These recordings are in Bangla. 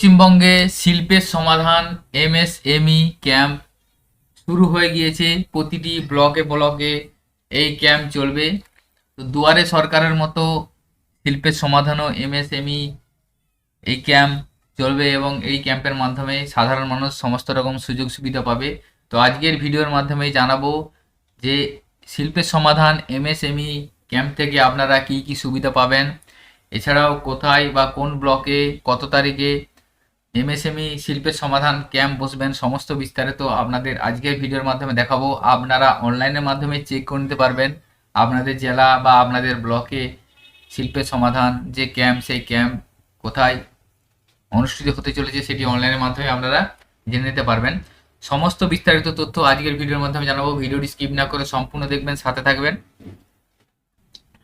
পশ্চিমবঙ্গে শিল্পের সমাধান এমএসএমই ক্যাম্প শুরু হয়ে গিয়েছে। প্রতিটি ব্লকে ব্লকে এই ক্যাম্প চলবে। তো দুয়ারে সরকারের মতো শিল্পের সমাধানও এমএসএমই এই ক্যাম্প চলবে এবং এই ক্যাম্পের মাধ্যমে সাধারণ মানুষ সমস্ত রকম সুযোগ সুবিধা পাবে। তো আজকের ভিডিওর মাধ্যমে জানাব যে শিল্পের সমাধান এমএসএমই ক্যাম্প থেকে আপনারা কি কি সুবিধা পাবেন, এছাড়াও কোথায় বা কোন ব্লকে কত তারিখে এমএসএমই শিল্পের সমাধান, ক্যাম্প বসবেন সমস্ত বিস্তারিত আপনাদের আজকের ভিডিওর মাধ্যমে দেখাবো। আপনারা অনলাইনের মাধ্যমে চেক করে নিতে পারবেন আপনাদের জেলা বা আপনাদের ব্লকে শিল্পের সমাধান, যে ক্যাম্প, সেই ক্যাম্প কোথায় অনুষ্ঠিত হতে চলেছে সেটি অনলাইনের মাধ্যমে আপনারা জেনে নিতে পারবেন। সমস্ত বিস্তারিত তথ্য আজকের ভিডিওর মাধ্যমে জানাব। ভিডিওটি স্কিপ না করে সম্পূর্ণ দেখবেন, সাথে থাকবেন।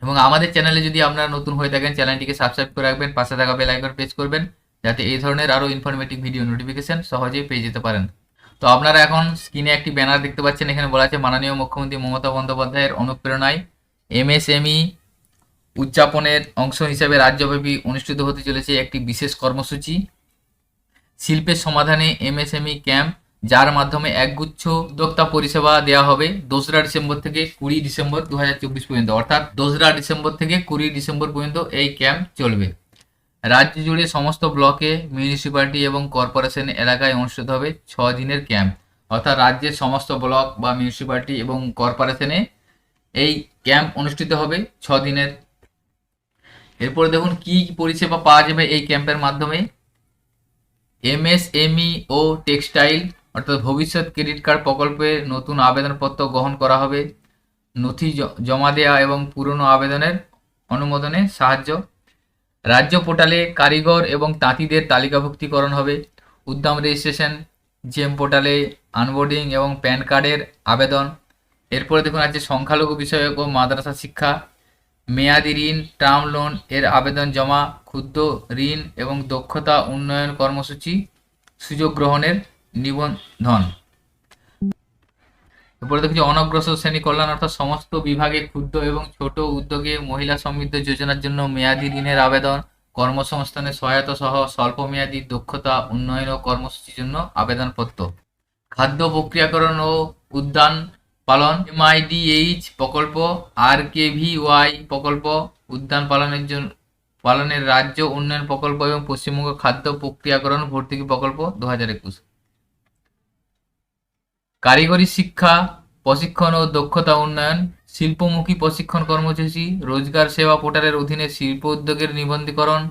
এবং আমাদের চ্যানেলে যদি আপনারা নতুন হয়ে থাকেন, চ্যানেলটিকে সাবস্ক্রাইব করে রাখবেন, পাশে থাকা বেল আইকন প্রেস করবেন। যাতে এই ধরনের আরও ইনফরমেটিভ ভিডিও নোটিফিকেশন সহজেই পেয়ে যেতে পারেন। তো আপনারা এখন স্ক্রিনে একটি ব্যানার দেখতে পাচ্ছেন, এখানে বলা আছে, মাননীয় মুখ্যমন্ত্রী মমতা বন্দ্যোপাধ্যায়ের অনুপ্রেরণায় এমএসএমই উদযাপনের অংশ হিসেবে রাজ্যব্যাপী অনুষ্ঠিত হতে চলেছে একটি বিশেষ কর্মসূচি। শিল্পের সমাধানে এমএসএমই ক্যাম্প যার মাধ্যমে একগুচ্ছ উদ্যোক্তা পরিষেবা দেওয়া হবে দোসরা ডিসেম্বর থেকে কুড়ি ডিসেম্বর দু হাজার চব্বিশ পর্যন্ত। অর্থাৎ দোসরা ডিসেম্বর থেকে কুড়ি ডিসেম্বর পর্যন্ত এই ক্যাম্প চলবে। রাজ্য জুড়ে সমস্ত ব্লকে মিউনিসিপ্যালিটি এবং কর্পোরেশন এলাকায় অনুষ্ঠিত হবে ছ দিনের ক্যাম্প অর্থাৎ রাজ্যের সমস্ত ব্লক বা মিউনিসিপ্যালিটি এবং কর্পোরেশনে এই ক্যাম্প অনুষ্ঠিত হবে ছ দিনের। এরপরে দেখুন, কি পরিষেবা পাওয়া যাবে এই ক্যাম্পের মাধ্যমে? এমএসএমই ও টেক্সটাইল অর্থাৎ ভবিষ্যৎ ক্রেডিট কার্ড প্রকল্পে নতুন আবেদনপত্র গ্রহণ করা হবে। নথি জমা দেওয়া এবং পুরনো আবেদনের অনুমোদনে সাহায্য রাজ্য পোর্টালে কারিগর এবং তাঁতিদের তালিকাভুক্তিকরণ হবে। উদ্যম রেজিস্ট্রেশন জেম পোর্টালে আনবোর্ডিং এবং প্যান কার্ডের আবেদন। এরপরে দেখুন আছে সংখ্যালঘু বিষয়ক ও মাদ্রাসা শিক্ষা। মেয়াদি ঋণ, টার্ম লোন, এর আবেদন জমা, ক্ষুদ্র ঋণ এবং দক্ষতা উন্নয়ন কর্মসূচি, সুযোগ গ্রহণের নিবন্ধন। এরপরে দেখছি অনগ্রসর শ্রেণি কল্যাণ অর্থাৎ সমস্ত বিভাগে ক্ষুদ্র এবং ছোট উদ্যোগে মহিলা সমৃদ্ধ যোজনার জন্য মেয়াদি ঋণের আবেদন কর্মসংস্থানের সহায়তা সহ স্বল্পমেয়াদী দক্ষতা উন্নয়ন ও কর্মসূচির জন্য আবেদনপত্র। খাদ্য প্রক্রিয়াকরণ ও উদ্যান পালন, এমআইডিএইচ প্রকল্প, আর কে ওয়াই প্রকল্প, উদ্যান পালনের জন্য পালনের রাজ্য উন্নয়ন প্রকল্প এবং পশ্চিমবঙ্গ খাদ্য প্রক্রিয়াকরণ ভর্তুকি প্রকল্প দু হাজার একুশ। কারিগরি শিক্ষা, প্রশিক্ষণ ও দক্ষতা উন্নয়ন, শিল্পমুখী প্রশিক্ষণ কর্মসূচি, রোজগার সেবা পোর্টালের অধীনে শিল্প উদ্যোগের নিবন্ধীকরণ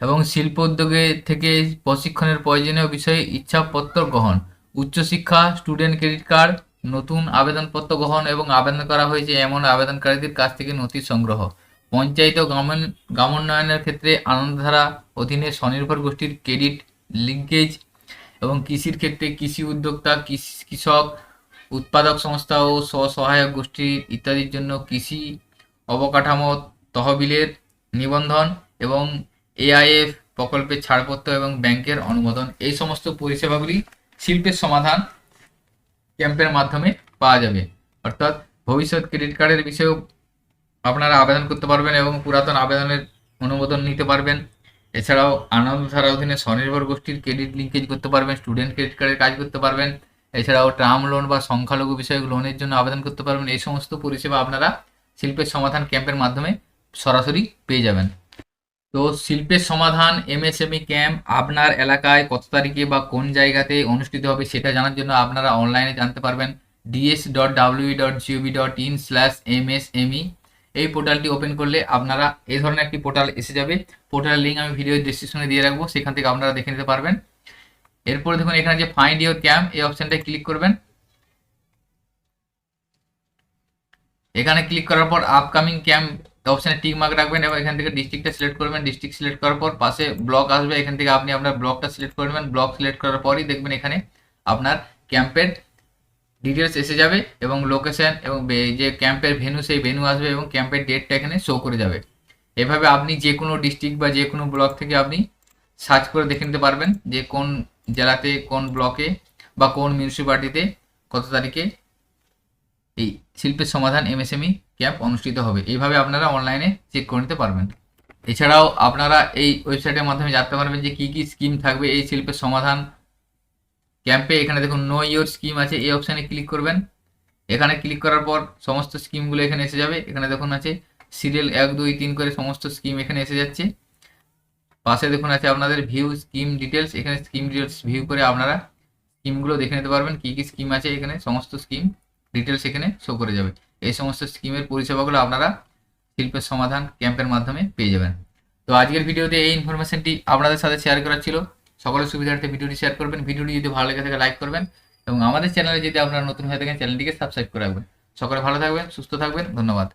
এবং শিল্প উদ্যোগে থেকে প্রশিক্ষণের প্রয়োজনীয় বিষয়ে ইচ্ছাপত্র গ্রহণ। উচ্চশিক্ষা, স্টুডেন্ট ক্রেডিট কার্ড, নতুন আবেদনপত্র গ্রহণ এবং আবেদন করা হয়েছে এমন আবেদনকারীদের কাছ থেকে নথি সংগ্রহ। পঞ্চায়েত ও গ্রামোন্নয়নের ক্ষেত্রে আনন্দধারা অধীনে স্বনির্ভর গোষ্ঠীর ক্রেডিট লিঙ্কেজ এবং কৃষির ক্ষেত্রে কৃষি উদ্যোক্তা, কৃষি- কৃষক, উৎপাদক সংস্থা ও স্বসহায়ক গোষ্ঠী ইত্যাদির জন্য কৃষি অবকাঠামো, তহবিলের নিবন্ধন এবং এআইএফ প্রকল্পের ছাড়পত্র এবং ব্যাংকের অনুমোদন, এই সমস্ত পরিষেবাগুলি শিল্পের সমাধান ক্যাম্পের মাধ্যমে পাওয়া যাবে। অর্থাৎ ভবিষ্যৎ ক্রেডিট কার্ডের বিষয়েও আপনারা আবেদন করতে পারবেন এবং পুরাতন আবেদনের অনুমোদন নিতে পারবেন। এছাড়াও আনন্দ আনন্দধারা অধীনে স্বনির্ভর গোষ্ঠীর ক্রেডিট লিঙ্কেজ করতে পারবেন স্টুডেন্ট ক্রেডিট কার্ডের কাজ করতে পারবেন, এছাড়াও টার্ম লোন বা সংখ্যালঘু বিষয়ক লোনের জন্য আবেদন করতে পারবেন, এই সমস্ত পরিষেবা আপনারা শিল্পের সমাধান ক্যাম্পের মাধ্যমে সরাসরি পেয়ে যাবেন। তো শিল্পের সমাধান এমএসএমই ক্যাম্প আপনার এলাকায় কত তারিখে বা কোন জায়গাতে অনুষ্ঠিত হবে সেটা জানার জন্য আপনারা অনলাইনে জানতে পারবেন DS dot W dot gov dot in slash MSME এই পোর্টালটি ওপেন করলে আপনারা এই ধরনের একটি পোর্টাল এসে যাবে। পোর্টালের লিঙ্ক আমি ভিডিও ডিসক্রিপশনে দিয়ে রাখব, সেখান থেকে আপনারা দেখে নিতে পারবেন। এরপরে দেখুন, এখানে যে ফাইন্ড ইউর ক্যাম্প এই অপশনটায় ক্লিক করবেন। এখানে ক্লিক করার পর আপকামিং ক্যাম্প অপশানে টিক মার্ক রাখবেন এবং এখান থেকে ডিস্ট্রিক্টটা সিলেক্ট করবেন। ডিস্ট্রিক্ট সিলেক্ট করার পর পাশে ব্লক আসবে, এখান থেকে আপনি আপনার ব্লকটা সিলেক্ট করবেন ব্লক সিলেক্ট করার পরই দেখবেন এখানে আপনার ক্যাম্পের ডিটেলস এসে যাবে এবং লোকেশন এবং যে ক্যাম্পের ভেনু সেই ভেনু আসবে এবং ক্যাম্পের ডেটটা এখানে শো করে যাবে। এভাবে আপনি যে কোনো ডিস্ট্রিক্ট বা যে কোনো ব্লক থেকে আপনি সার্চ করে দেখে নিতে পারবেন যে কোন জেলাতে, কোন ব্লকে বা কোন মিউনিসিপ্যালিটিতে কত তারিখে এই শিল্পের সমাধান এমএসএমই ক্যাম্প অনুষ্ঠিত হবে। এইভাবে আপনারা অনলাইনে চেক করে নিতে পারবেন। এছাড়াও আপনারা এই ওয়েবসাইটের মাধ্যমে জানতে পারবেন যে কী কী স্কিম থাকবে, এই শিল্পের সমাধান ক্যাম্পে এখানে দেখুন নো ইয়োর স্কিম আছে, এই অপশানে ক্লিক করবেন। এখানে ক্লিক করার পর সমস্ত স্কিমগুলো এখানে এসে যাবে। এখানে দেখুন আছে সিরিয়াল এক, দুই, তিন করে সমস্ত স্কিম এখানে এসে যাচ্ছে। পাশে দেখুন আছে আপনাদের ভিউ স্কিম ডিটেলস এখানে স্কিম ডিটেলস ভিউ করে আপনারা স্কিমগুলো দেখে নিতে পারবেন, কী কী স্কিম আছে এখানে, সমস্ত স্কিম ডিটেলস এখানে শো করে যাবে। এই সমস্ত স্কিমের পরিষেবাগুলো আপনারা শিল্পের সমাধান ক্যাম্পের মাধ্যমে পেয়ে যাবেন। তো আজকের ভিডিওতে এই ইনফরমেশনটি আপনাদের সাথে শেয়ার করার ছিল। সকলের সুবিধার্থে ভিডিওটি শেয়ার করবেন। ভিডিওটি যদি ভালো লেগে থাকে লাইক করবেন এবং আমাদের চ্যানেলে যদি আপনারা নতুন হয়ে থাকেন চ্যানেলটিকে সাবস্ক্রাইব করে রাখবেন। সকলে ভালো থাকবেন, সুস্থ থাকবেন, ধন্যবাদ।